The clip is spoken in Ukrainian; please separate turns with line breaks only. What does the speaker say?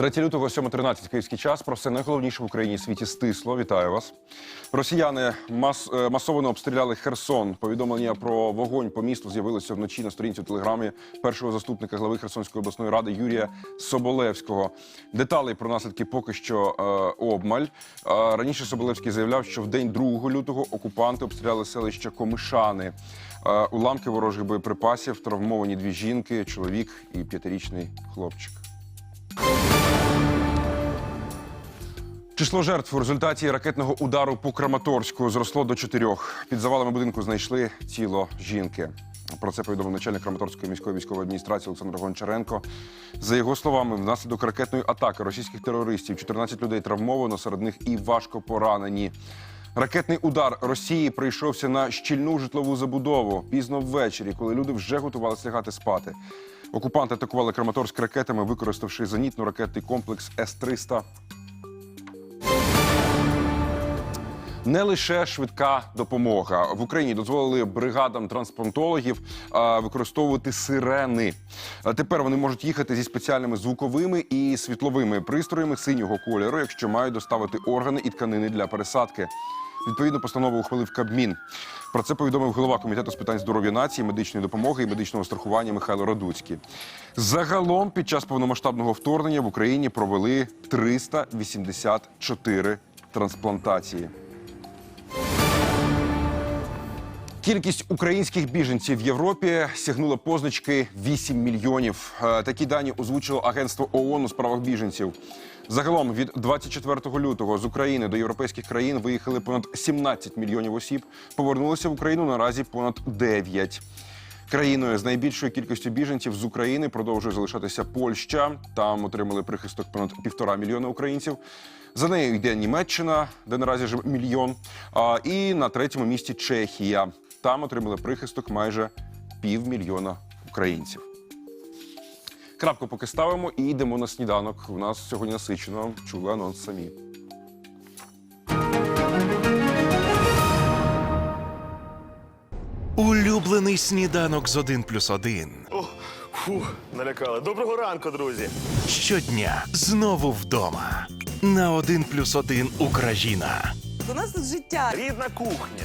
Третє лютого, 7.13 київський час. Про все найголовніше в Україні світі стисло. Вітаю вас. Росіяни мас, е, масово обстріляли Херсон. Повідомлення про вогонь по місту з'явилося вночі на сторінці в телеграмі першого заступника глави Херсонської обласної ради Юрія Соболевського. Деталей про наслідки поки що е, обмаль. Е, раніше Соболевський заявляв, що в день 2 лютого окупанти обстріляли селище Комишани. Е, уламки ворожих боєприпасів, травмовані дві жінки, чоловік і п'ятирічний хлопчик. Число жертв у результаті ракетного удару по Краматорську зросло до чотирьох. Під завалами будинку знайшли тіло жінки. Про це повідомив начальник Краматорської міської військової адміністрації Олександр Гончаренко. За його словами, внаслідок ракетної атаки російських терористів 14 людей травмовано, серед них і важко поранені. Ракетний удар Росії прийшовся на щільну житлову забудову пізно ввечері, коли люди вже готувалися лягати спати. Окупанти атакували Краматорськ ракетами, використавши зенітно-ракетний комплекс С-300 Не лише швидка допомога в Україні дозволили бригадам трансплантологів використовувати сирени. Тепер вони можуть їхати зі спеціальними звуковими і світловими пристроями синього кольору, якщо мають доставити органи і тканини для пересадки. Відповідну постанову ухвалив Кабмін. Про це повідомив голова комітету з питань здоров'я нації, медичної допомоги і медичного страхування Михайло Радуцький. Загалом під час повномасштабного вторгнення в Україні провели 384 трансплантації. Кількість українських біженців в Європі сягнула позначки 8 мільйонів. Е, Такі дані озвучило агентство ООН у справах біженців. Загалом від 24 лютого з України до європейських країн виїхали понад 17 мільйонів осіб. Повернулися в Україну наразі понад 9. Країною з найбільшою кількістю біженців з України продовжує залишатися Польща. Там отримали прихисток понад півтора мільйона українців. За нею йде Німеччина, де наразі живе мільйон. І на третьому місці Чехія. Там отримали прихисток майже півмільйона українців. Крапку поки ставимо і йдемо на сніданок. У нас сьогодні насичено чули анонс самі.
Улюблений сніданок з 1 плюс 1.
О, фу, налякали. Доброго ранку, друзі.
Щодня знову вдома. На 1 плюс 1 Україна
У нас тут життя.
Рідна кухня,